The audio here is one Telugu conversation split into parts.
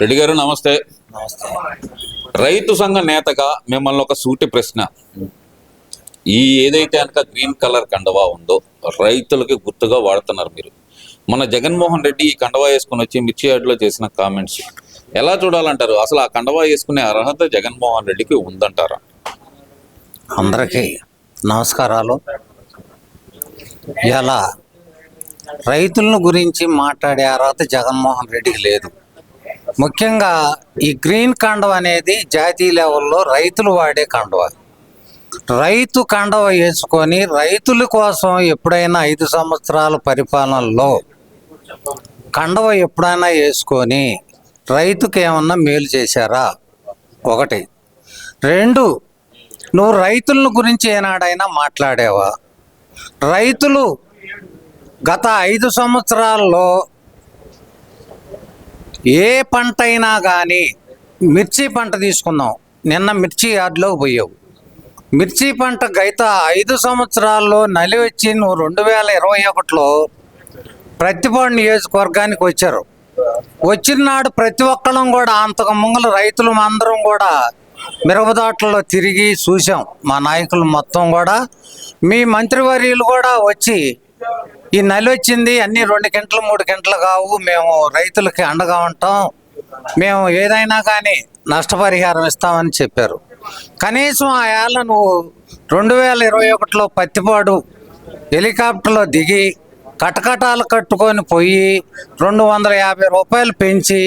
రెడ్డి గారు నమస్తే. నమస్తే. రైతు సంఘ నేతగా మిమ్మల్ని ఒక సూటి ప్రశ్న. ఈ ఏదైతే కనుక గ్రీన్ కలర్ కండవా ఉందో రైతులకి గుర్తుగా వాడుతున్నారు మీరు. మన జగన్మోహన్ రెడ్డి ఈ కండవా వేసుకుని వచ్చి మిర్చి యార్డ్లో చేసిన కామెంట్స్. ఎలా చూడాలంటారు? అసలు ఆ కండవా వేసుకునే అర్హత జగన్మోహన్ రెడ్డికి ఉందంటారా? అందరికీ నమస్కారాలు. ఇలా రైతులను గురించి మాట్లాడే అర్హత జగన్మోహన్ రెడ్డికి లేదు. ముఖ్యంగా ఈ గ్రీన్ కండవ అనేది జాతీయ లెవెల్లో రైతులు వాడే కండవ రైతు కండవ వేసుకొని రైతుల కోసం ఎప్పుడైనా ఐదు సంవత్సరాల పరిపాలనలో కండవ ఎప్పుడైనా వేసుకొని రైతుకి ఏమన్నా మేలు చేశారా? ఒకటి. రెండు నువ్వు రైతుల గురించి ఏనాడైనా మాట్లాడేవా? రైతులు గత ఐదు సంవత్సరాల్లో ఏ పంట అయినా కానీ మిర్చి పంట తీసుకుందాం. నిన్న మిర్చి యార్డ్లో పోయావు. మిర్చి పంట గత ఐదు సంవత్సరాల్లో నలి వచ్చి నువ్వు రెండు వేల ఇరవై ఒకటిలో ప్రతిపాడు నియోజకవర్గానికి వచ్చారు. వచ్చిన నాడు ప్రతి ఒక్కళ్ళం కూడా అంతకు ముంగలు రైతులు అందరం కూడా మిరపదాట్లలో తిరిగి చూసాం మా నాయకులు మొత్తం కూడా. మీ మంత్రివర్యులు కూడా వచ్చి ఈ నలి వచ్చింది అన్ని రెండు గంటలు మూడు గంటలు కావు. మేము రైతులకి అండగా ఉంటాం. మేము ఏదైనా కానీ నష్టపరిహారం ఇస్తామని చెప్పారు. కనీసం ఆ ఏళ్ళ నువ్వు రెండు వేల ఇరవై ఒకటిలో పత్తిపాడు హెలికాప్టర్లో దిగి కటకటాలు కట్టుకొని పోయి రెండు వందల యాభై రూపాయలు పెంచి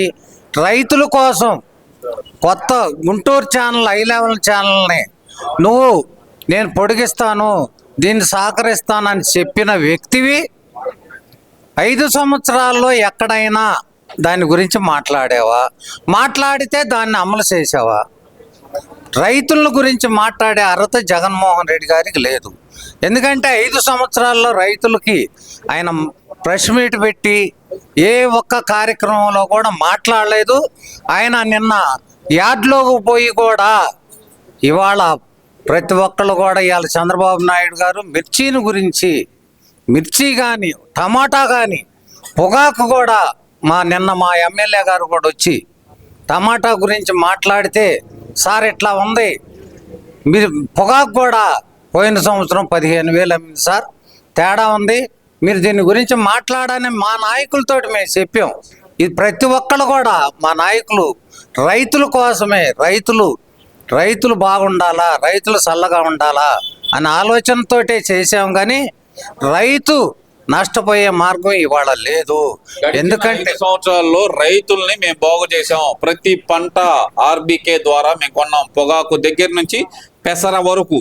రైతుల కోసం కొత్త గుంటూరు ఛానల్ ఐ లెవెల్ ఛానల్ని నువ్వు నేను పొడిగిస్తాను దీన్ని సహకరిస్తానని చెప్పిన వ్యక్తివి ఐదు సంవత్సరాల్లో ఎక్కడైనా దాని గురించి మాట్లాడావా? మాట్లాడితే దాన్ని అమలు చేసావా? రైతుల గురించి మాట్లాడే అర్హత జగన్మోహన్ రెడ్డి గారికి లేదు. ఎందుకంటే ఐదు సంవత్సరాల్లో రైతులకి ఆయన ప్రెస్ మీట్ పెట్టి ఏ ఒక్క కార్యక్రమంలో కూడా మాట్లాడలేదు. ఆయన నిన్న యార్డ్లోకి పోయి కూడా ఇవాళ ప్రతి ఒక్కళ్ళు కూడా ఇవాళ చంద్రబాబు నాయుడు గారు మిర్చిని గురించి మిర్చి కానీ టమాటా కానీ పొగాకు కూడా మా నిన్న మా ఎమ్మెల్యే గారు కూడా వచ్చి టమాటా గురించి మాట్లాడితే సార్ ఇట్లా ఉంది. మీరు పొగాకు కూడా పోయిన సంవత్సరం పదిహేను వేలు అమ్మింది సార్. తేడా ఉంది. మీరు దీని గురించి మాట్లాడని మా నాయకులతోటి మేము చెప్పాం. ఇది ప్రతి ఒక్కళ్ళు కూడా మా నాయకులు రైతుల కోసమే రైతులు రైతులు బాగుండాలా? రైతులు చల్లగా ఉండాలా? అనే ఆలోచనతోటే చేసాం కానీ రైతు నష్టపోయే మార్గం ఇవాళ లేదు. ఎందుకంటే సంవత్సరాల్లో రైతుల్ని మేము బాగు చేసాం ప్రతి పంట ఆర్బీకే ద్వారా మేము కొన్నాం. పొగాకు దగ్గర నుంచి పెసర వరకు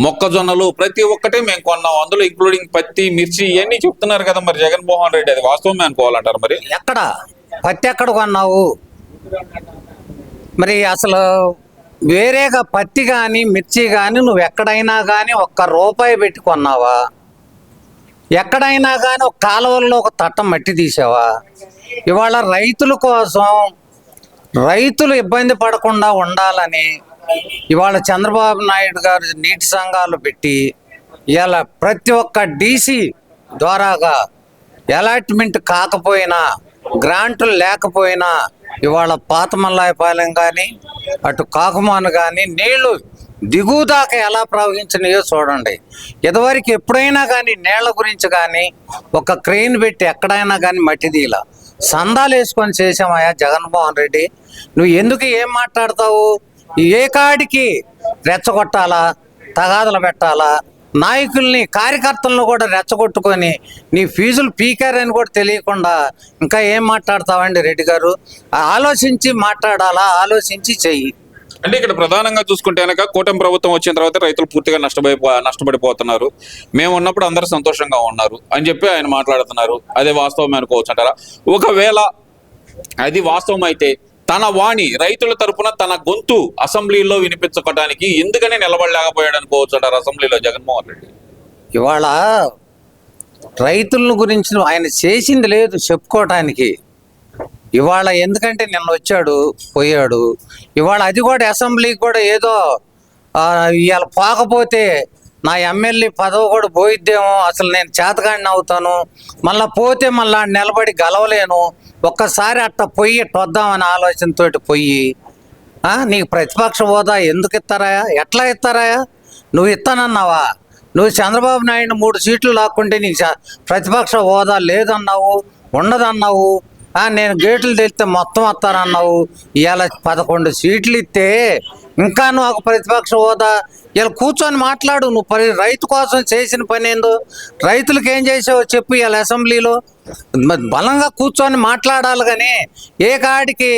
మొక్కజొన్నలు ప్రతి ఒక్కటి మేము కొన్నాం. అందులో ఇంక్లూడింగ్ పత్తి మిర్చి ఇవన్నీ చెప్తున్నారు కదా మరి జగన్మోహన్ రెడ్డి. అది వాస్తవమే అనుకోవాలంటారు మరి? ఎక్కడ? పత్తి ఎక్కడ కొన్నావు? మరి అసలు వేరేగా పత్తి కానీ మిర్చి కానీ నువ్వు ఎక్కడైనా కానీ ఒక్క రూపాయి పెట్టి కొన్నావా? ఎక్కడైనా కానీ ఒక కాలువల్లో ఒక తట్టం మట్టి తీసావా? ఇవాళ రైతుల కోసం రైతులు ఇబ్బంది పడకుండా ఉండాలని ఇవాళ చంద్రబాబు నాయుడు గారు నీటి సంఘాలు పెట్టి ఇలా ప్రతి ఒక్క డీసీ ద్వారాగా అలాట్మెంట్ కాకపోయినా గ్రాంట్లు లేకపోయినా ఇవాళ పాతమల్లాయపాలెం కానీ అటు కాకుమాను కానీ నీళ్ళు దిగువ దాకా ఎలా ప్రవహించినాయో చూడండి. ఇదివరకు ఎప్పుడైనా కానీ నీళ్ళ గురించి కానీ ఒక క్రెయిన్ పెట్టి ఎక్కడైనా కానీ మట్టి తీలా. సందాలు వేసుకొని చేసామయ్యా జగన్మోహన్ రెడ్డి. నువ్వు ఎందుకు ఏం మాట్లాడతావు? ఏ కాడికి రెచ్చగొట్టాలా? తగాదలు పెట్టాలా? నాయకుల్ని కార్యకర్తలను కూడా రెచ్చగొట్టుకొని నీ ఫీజులు పీకారని కూడా తెలియకుండా ఇంకా ఏం మాట్లాడతావండి రెడ్డి గారు? ఆలోచించి మాట్లాడాలా? ఆలోచించి చెయ్యి. అంటే ఇక్కడ ప్రధానంగా చూసుకుంటే కనుక కూటమి ప్రభుత్వం వచ్చిన తర్వాత రైతులు పూర్తిగా నష్టపోయి నష్టపడిపోతున్నారు. మేము ఉన్నప్పుడు అందరూ సంతోషంగా ఉన్నారు అని చెప్పి ఆయన మాట్లాడుతున్నారు. అదే వాస్తవమే అనుకోవచ్చు అంటారా? ఒకవేళ అది వాస్తవం అయితే తన వాణి రైతుల తరపున తన గొంతు అసెంబ్లీలో వినిపించుకోవడానికి ఎందుకని నిలబడలేకపోయాడు అనుకోవచ్చు అంటారు అసెంబ్లీలో జగన్మోహన్ రెడ్డి. ఇవాళ రైతులను గురించి ఆయన చేసింది లేదు చెప్పుకోవటానికి ఇవాళ ఎందుకంటే నిన్న వచ్చాడు పోయాడు. ఇవాళ అది కూడా అసెంబ్లీకి కూడా ఏదో ఇవాళ పోకపోతే నా ఎమ్మెల్యే పదవి కూడా పోయిద్దేమో అసలు నేను చేతగాడిని అవుతాను. మళ్ళా పోతే మళ్ళా నిలబడి గలవలేను. ఒక్కసారి అట్ట పొయ్యి వద్దామని ఆలోచనతోటి పొయ్యి నీకు ప్రతిపక్ష హోదా ఎందుకు ఇస్తారా ఎట్లా ఇస్తారా నువ్వు ఇస్తానన్నావా నువ్వు చంద్రబాబు నాయుడు మూడు సీట్లు లాక్కుంటే నీకు చ- ప్రతిపక్ష హోదా లేదన్నావు ఉండదన్నావు. నేను గేట్లు తెలిస్తే మొత్తం వస్తానన్నావు. ఇవాళ పదకొండు సీట్లు ఇస్తే ఇంకా నువ్వు ఒక ప్రతిపక్ష హోదా. ఇలా కూర్చొని మాట్లాడు నువ్వు పని రైతు కోసం చేసిన పని ఏందో? రైతులకు ఏం చేసావో చెప్పు ఇలా అసెంబ్లీలో. బలంగా కూర్చొని మాట్లాడాలి కానీ ఏ కాడికి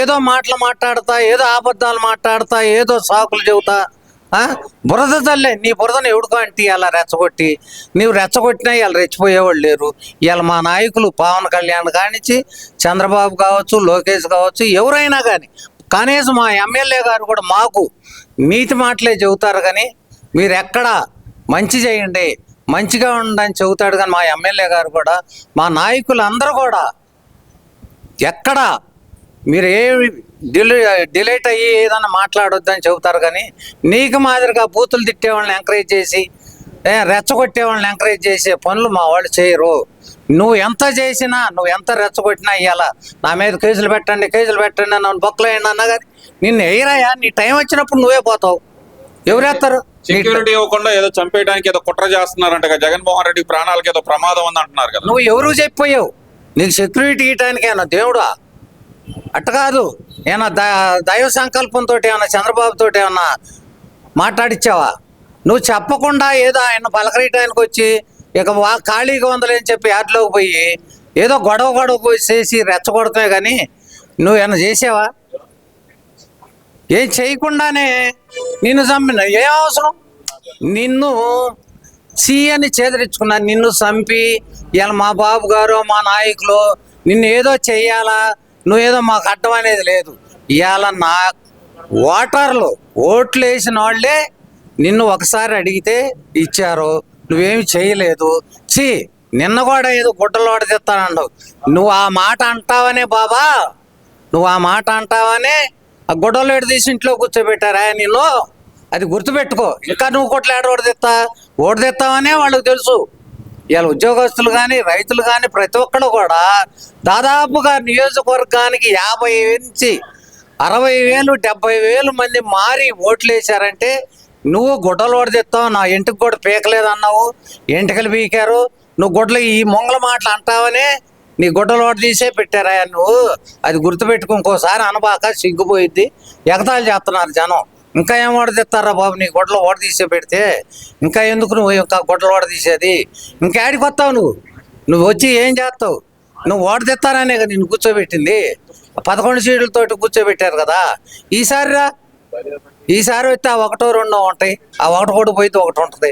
ఏదో మాటలు మాట్లాడతా ఏదో అబద్ధాలు మాట్లాడతా ఏదో సాకులు చెబుతా బురద తల్లే నీ బురదను ఎవడుకో అంటే ఇలా రెచ్చగొట్టి. నీవు రెచ్చగొట్టినా ఇలా రెచ్చిపోయేవాళ్ళు లేరు. ఇలా మా నాయకులు పవన్ కళ్యాణ్ కానిచ్చి చంద్రబాబు కావచ్చు లోకేష్ కావచ్చు ఎవరైనా కానీ కనీసం మా ఎమ్మెల్యే గారు కూడా మాకు నీతి మాటలే చెబుతారు కానీ మీరు ఎక్కడ మంచి చేయండి మంచిగా ఉండని చెబుతాడు కానీ మా ఎమ్మెల్యే గారు కూడా మా నాయకులు అందరూ కూడా ఎక్కడ మీరు ఏ డిలే డిలేట్ అయ్యి ఏదన్నా మాట్లాడొద్దని చెబుతారు కానీ నీకు మాదిరిగా బూతులు తిట్టే వాళ్ళని ఎంకరేజ్ చేసి రెచ్చగొట్టే వాళ్ళని ఎంకరేజ్ చేసే పనులు మా వాళ్ళు చేయరు. నువ్వు ఎంత చేసినా నువ్వు ఎంత రెచ్చగొట్టినా ఇవాళ నా మీద కేసులు పెట్టండి కేసులు పెట్టండి నన్ను బొక్కలేయండి అన్నా కానీ నిన్ను ఎయిరాయా నీ టైం వచ్చినప్పుడు నువ్వే పోతావు. ఎవరేస్తారు సెక్యూరిటీ ఇవ్వకుండా ఏదో చంపేయడానికి ఏదో కుట్ర చేస్తున్నారంట జగన్మోహన్ రెడ్డి ప్రాణాలకు ఏదో ప్రమాదం ఉంది అంటున్నారు కదా. నువ్వు ఎవరు చెప్పిపోయావు? నీకు సెక్యూరిటీ ఇవ్వటానికి ఏమన్నా దేవుడా? అట్ట కాదు. ఏమన్నా ద దైవ సంకల్పంతో ఏమన్నా చంద్రబాబుతో ఏమన్నా మాట్లాడిచ్చావా? నువ్వు చెప్పకుండా ఏదో ఆయన పలకరీయటానికి వచ్చి ఇక వా ఖాళీగా అని చెప్పి యాడ్లోకి పోయి ఏదో గొడవ గొడవ పోయి చేసి రెచ్చగొడతామే కానీ నువ్వు ఏమైనా చేసావా? ఏం చేయకుండానే నిన్ను చంపిన ఏం అవసరం? నిన్ను సీఎని చేదరించుకున్నా నిన్ను చంపి ఇలా మా బాబు గారు మా నాయకులు నిన్ను ఏదో చెయ్యాలా నువ్వేదో మాకు అడ్డం అనేది లేదు. ఇవాళ నా ఓటర్లు ఓట్లు వేసిన వాళ్ళే నిన్ను ఒకసారి అడిగితే ఇచ్చారు. నువ్వేమి చేయలేదు. చి నిన్న కూడా ఏదో గుడ్డలు తెస్తానండవు. నువ్వు ఆ మాట అంటావనే బాబా. నువ్వు ఆ మాట అంటావనే ఆ గొడవలు తీసి ఇంట్లో కూర్చోబెట్టారా నిన్ను? అది గుర్తుపెట్టుకో. ఇంకా నువ్వు కొట్లు ఏడ ఓడదెత్తా ఓడదెత్తావనే వాళ్ళకి తెలుసు. ఇవాళ ఉద్యోగస్తులు కానీ రైతులు కానీ ప్రతి ఒక్కరు కూడా దాదాపుగా నియోజకవర్గానికి యాభై నుంచి అరవై వేలు డెబ్బై వేలు మంది మారి ఓట్లు వేశారంటే నువ్వు గుడ్డలు తెస్తావు నా ఇంటికి కూడా పీకలేదు అన్నావు ఎంటికలు పీకారు నువ్వు గుడ్డలు ఈ మొంగల మాటలు అంటావనే నీ గుడ్డలు ఓడ తీసే పెట్టారా నువ్వు? అది గుర్తుపెట్టుకో ఇంకోసారి అనబాక సిగ్గుపోయిద్ది. ఎగతాళి చేస్తున్నారు జనం. ఇంకా ఏం ఓడ బాబు నీ గుడ్డలు ఓడ తీసే పెడితే? ఇంకా ఎందుకు నువ్వు ఇంకా గుడ్డలు ఓడ తీసేది? ఇంకా ఆడికి వస్తావు నువ్వు? నువ్వు వచ్చి ఏం చేస్తావు? నువ్వు ఓడదిస్తారనే కదా నిన్ను కూర్చోబెట్టింది. పదకొండు సీట్లతోటి కూర్చోబెట్టారు కదా. ఈసారి రా. ఈసారి అయితే ఆ ఒకటో రెండో ఉంటాయి. ఆ ఒకటి కూడా పోయితే ఒకటి ఉంటుంది.